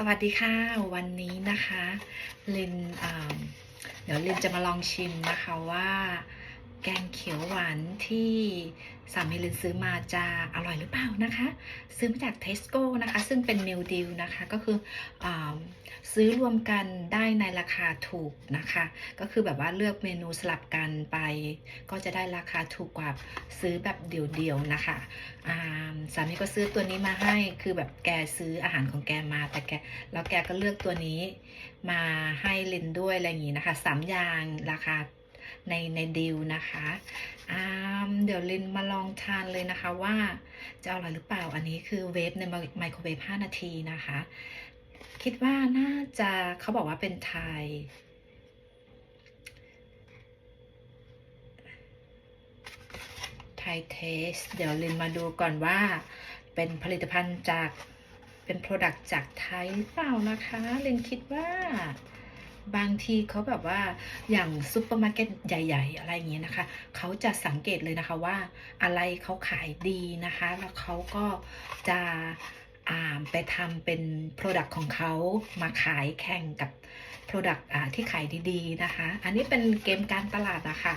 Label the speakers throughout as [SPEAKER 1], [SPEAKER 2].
[SPEAKER 1] สวัสดีค่ะ วันนี้นะคะลินอ่าเดี๋ยวลินจะมาลองชิมนะคะว่า แกงเขียวหวานที่สามีลินซื้อมาจะอร่อยหรือเปล่านะคะ ซื้อมาจากเทสโก้นะคะ ซึ่งเป็นมิลดิลนะคะ ก็คืออซื้อรวมกันได้ในราคาถูกนะคะ ก็คือแบบว่าเลือกเมนูสลับกันไป ก็จะได้ราคาถูกกว่าซื้อแบบเดี่ยวๆนะคะสามีก็ซื้อตัวนี้มาให้คือแบบแกซื้ออาหารของแกมาแต่แกแล้วแกก็เลือกตัวนี้มาให้ลินด้วยอะไรอย่างงี้นะคะสามอย่างราคา ในในดีลนะคะอ่าเดี๋ยวลินมาลองทานเลยนะคะว่าจะอร่อยหรือเปล่าอันนี้คือเวฟในไมโครเวฟ5นาทีนะคะ คิดว่าน่าจะเขาบอกว่าเป็นไทยไทยเทสเดี๋ยวลินมาดูก่อนว่าเป็นผลิตภัณฑ์จากเป็นโปรดักต์จากไทยหรือเปล่านะคะลินคิดว่า บางทีเขาแบบว่าอย่างซุปเปอร์มาร์เก็ตใหญ่ ๆ อะไรอย่างเงี้ยนะคะเขาจะสังเกตเลยนะคะว่าอะไรเขาขายดีนะคะ แล้วเขาก็จะอ่าไปทำเป็นโปรดักต์ของเขามาขายแข่งกับโปรดักต์ที่ขายดีๆนะคะ อันนี้เป็นเกมการตลาดนะคะ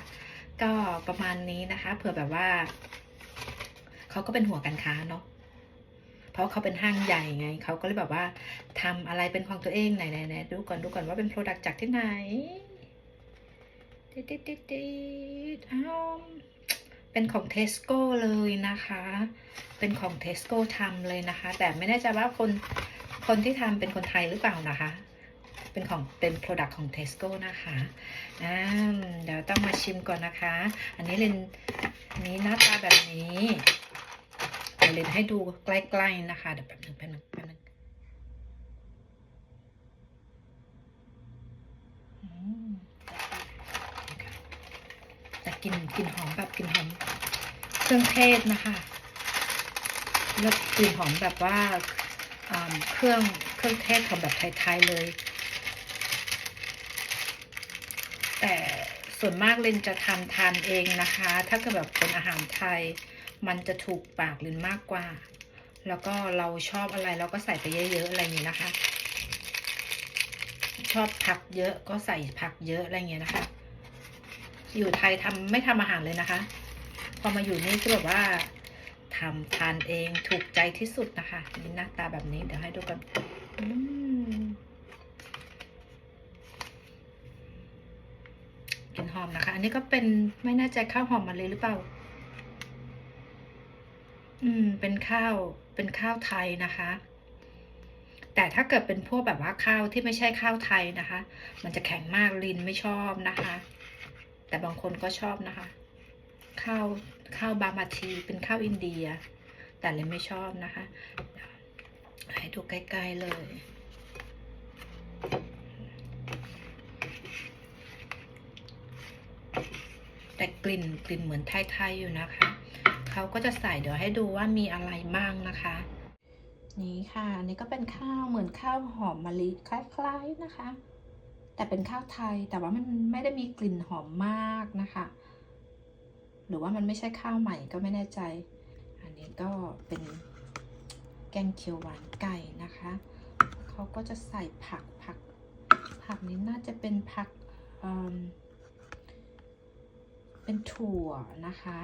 [SPEAKER 1] ก็ประมาณนี้นะคะ เผื่อแบบว่า เขาก็เป็นหัวกันค้าเนาะ ราะเขาเป็นห้างใหญ่ไง เขาก็เลยแบบว่าทำอะไรเป็นของตัวเองไหนไหนไหนดูก่อนดูก่อนว่าเป็นโปรดักต์จากที่ไหนติดติดติดติดอ้าวเป็นของเทสโก้เลยนะคะ เป็นของเทสโก้ทำเลยนะคะ แต่ไม่แน่ใจว่าคนคนที่ทำเป็นคนไทยหรือเปล่านะคะ เป็นของเป็นโปรดักต์ของเทสโก้นะคะอ่าเดี๋ยวต้องมาชิมก่อนนะคะ อันนี้เลนนี้หน้าตาแบบนี้ เดี๋ยวเลนให้ดูใกล้ๆนะคะ เดี๋ยวแป๊บหนึงแป๊บหนึงแป๊บหนึงแต่กลิ่นกลิ่นหอมแบบกลิ่นหอมเครื่องเทศนะคะแล้วกลิ่นหอมแบบว่าเครื่องเครื่องเทศของแบบไทยๆเลย แต่ส่วนมากเลนจะทำทานเองนะคะ ถ้าเกิดแบบเป็นอาหารไทย มันจะถูกปากลินมากกว่า แล้วก็เราชอบอะไรเราก็ใส่ไปเยอะๆอะไรอย่างนี้นะคะ ชอบผักเยอะก็ใส่ผักเยอะอะไรอย่างเงี้ยนะคะ อยู่ไทยทำไม่ทำอาหารเลยนะคะ พอมาอยู่นี่ก็แบบว่าทำทานเองถูกใจที่สุดนะคะนี่หน้าตาแบบนี้เดี๋ยวให้ดูกันกลิ่นหอมนะคะ อันนี้ก็เป็นไม่แน่ใจข้าวหอมมะลิหรือเปล่า อืม เป็นข้าว เป็นข้าวไทยนะคะ แต่ถ้าเกิดเป็นพวกแบบว่าข้าวที่ไม่ใช่ข้าวไทยนะคะ มันจะแข็งมากลินไม่ชอบนะคะ แต่บางคนก็ชอบนะคะ ข้าวข้าวบามาทีเป็นข้าวอินเดีย แต่เลินไม่ชอบนะคะ ให้ดูใกล้ๆเลยแต่กลิ่นกลิ่นเหมือนไทยๆอยู่นะคะ เขาก็จะใส่เดี๋ยวให้ดูว่ามีอะไรบ้างนะคะ นี่ค่ะอันนี้ก็เป็นข้าวเหมือนข้าวหอมมะลิคล้ายๆนะคะ แต่เป็นข้าวไทยแต่ว่ามันไม่ได้มีกลิ่นหอมมากนะคะ หรือว่ามันไม่ใช่ข้าวใหม่ก็ไม่แน่ใจ อันนี้ก็เป็นแกงเขียวหวานไก่นะคะเขาก็จะใส่ผักผัก ผักนี้น่าจะเป็นผักเเป็นถั่วนะคะ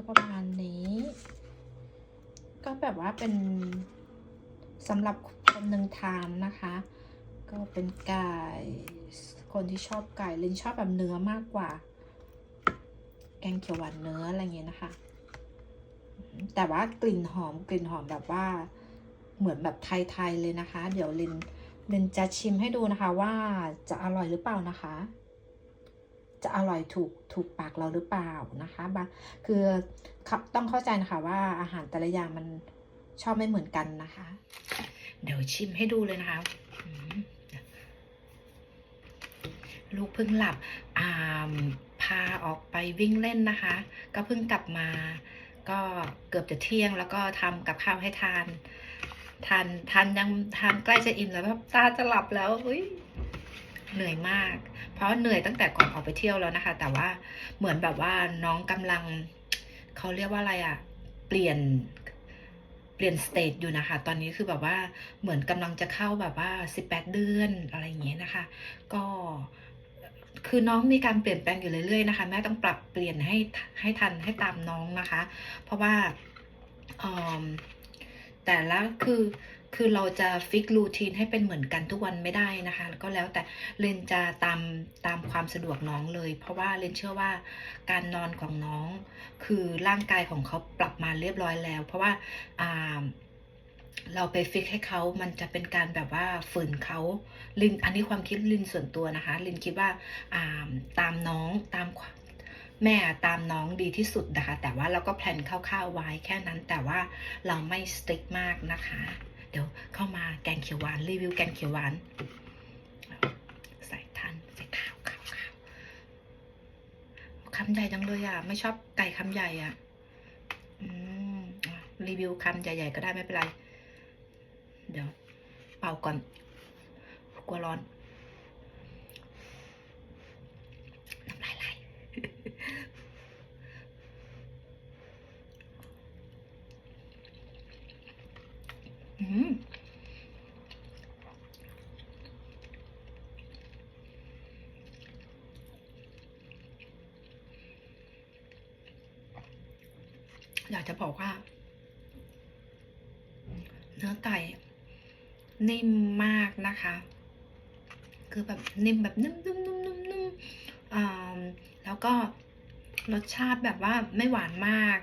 [SPEAKER 1] ก็ประมาณนี้ ก็แบบว่าเป็นสำหรับคนหนึ่งทานนะคะ ก็เป็นไก่คนที่ชอบไก่ลินชอบแบบเนื้อมากกว่า แกงเขียวหวานเนื้ออะไรเงี้ยนะคะ แต่ว่ากลิ่นหอมกลิ่นหอมแบบว่าเหมือนแบบไทยๆเลยนะคะ เดี๋ยวลินลินจะชิมให้ดูนะคะว่าจะอร่อยหรือเปล่านะคะ จะอร่อยถูกถูกปากเราหรือเปล่านะคะบางคือต้องเข้าใจนะคะว่าอาหารแต่ละอย่างมันชอบไม่เหมือนกันนะคะ เดี๋ยวชิมให้ดูเลยนะคะลูกเพิ่งหลับอ่าพาออกไปวิ่งเล่นนะคะ ก็เพิ่งกลับมา ก็เกือบจะเที่ยงแล้วก็ทำกับข้าวให้ทานทานทานยังทานใกล้จะอิ่มแล้วแบบตาจะหลับแล้วอุ้ย เหนื่อยมาก เพราะเหนื่อยตั้งแต่ก่อนออกไปเที่ยวแล้วนะคะ แต่ว่าเหมือนแบบว่าน้องกำลังเขาเรียกว่าอะไรอะ่ะเปลี่ยนเปลี่ยนสเตจอยู่นะคะ ตอนนี้คือแบบว่าเหมือนกำลังจะเข้าแบบว่า 18 เดือนอะไรอย่างเงี้ยนะคะ ก็คือน้องมีการเปลี่ยนแปลงอยู่เรื่อยๆนะคะ แม่ต้องปรับเปลี่ยนให้ให้ทันให้ตามน้องนะคะ เพราะว่าอืมแต่ละคือ คือเราจะฟิกรูทีนให้เป็นเหมือนกันทุกวันไม่ได้นะคะ ก็แล้วแต่เรนจะตามตามความสะดวกน้องเลย เพราะว่าเรนเชื่อว่าการนอนของน้อง คือร่างกายของเขาปรับมาเรียบร้อยแล้ว เพราะว่าอ่าเราไปฟิกให้เขามันจะเป็นการแบบว่าฝืนเขาลินอันนี้ความคิดลินส่วนตัวนะคะ ลินคิดว่าอ่าตามน้องตามความแม่ตามน้องดีที่สุดนะคะ แต่ว่าเราก็แพลนคร่าวๆไว้แค่นั้น แต่ว่าเราไม่สติ๊กมากนะคะ เดี๋ยวเข้ามาแกงเขียวหวานรีวิวแกงเขียวหวานใส่ทันใส่ข้าวข้าวข้าวคำใหญ่จังเลยอะ ไม่ชอบไก่คำใหญ่อะอืมอะรีวิวคำใหญ่ๆก็ได้ไม่เป็นไร เดี๋ยว เป่าก่อนกลัวร้อนำลายไหล อยากจะบอกว่า เนื้อไก่นิ่มมากนะคะ คือแบบนิ่มแบบนุ่มนุ่มนุ่มนุ่มนุ่มแล้วก็รสชาติแบบว่าไม่หวานมาก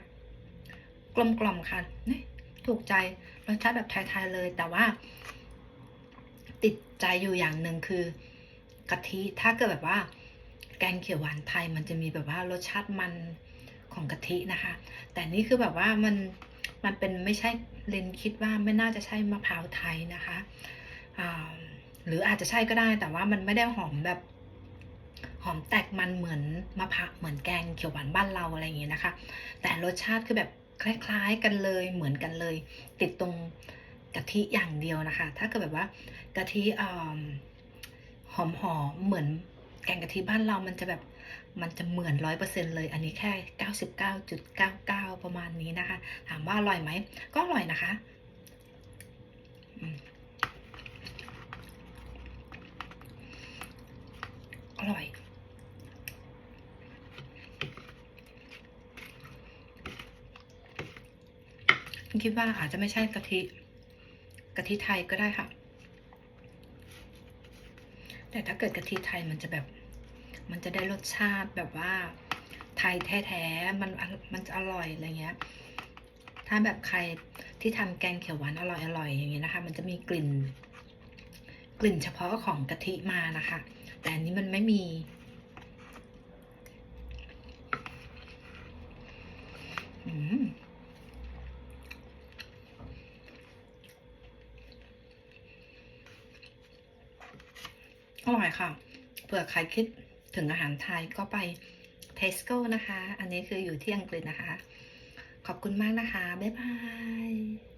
[SPEAKER 1] กลมกล่อมค่ะนี่ ถูกใจรสชาติแบบไทยๆเลย แต่ว่า ติดใจอยู่อย่างหนึ่งคือกะทิถ้าเกิดแบบว่า แกงเขียวหวานไทยมันจะมีแบบว่ารสชาติมันของกะทินะคะ แต่นี่คือแบบว่ามันมันเป็นไม่ใช่เลนคิดว่าไม่น่าจะใช่มะพร้าวไทยนะคะหรืออาจจะใช่ก็ได้ แต่ว่ามันไม่ได้หอมแบบหอมแตกมันเหมือนมะพร้าวเหมือนแกงเขียวหวานบ้านเราอะไรอย่างเงี้ยนะคะ แต่รสชาติคือแบบ คล้ายๆกันเลยเหมือนกันเลย ติดตรงกะทิอย่างเดียวนะคะ ถ้าเกิดแบบว่ากะทิหอมหอมๆเหมือนแกงกะทิบ้านเรามันจะแบบมันจะเหมือนร้อยเปอร์เซ็นเลย อันนี้แค่เก้าสิบเก้าจุดเก้าเก้าประมาณนี้นะคะ ถามว่าอร่อยไหม ก็อร่อยนะคะอืมอร่ คิดว่าอาจจะไม่ใช่กะทิกะทิไทยก็ได้ค่ะ แต่ถ้าเกิดกะทิไทยมันจะแบบ มันจะได้รสชาติแบบว่า ไทยแท้ๆมันมันจะอร่อยอะไรเงี้ย ถ้าแบบใครที่ทำแกงเขียวหวานอร่อยอร่อยอย่างเงี้ยนะคะ มันจะมีกลิ่น กลิ่นเฉพาะของกะทิมานะคะ แต่อันนี้มันไม่มี อืม อร่อยค่ะ เผื่อใครคิดถึงอาหารไทยก็ไปเทสโก้นะคะ อันนี้คืออยู่ที่อังกฤษนะคะ ขอบคุณมากนะคะ บ๊ายบาย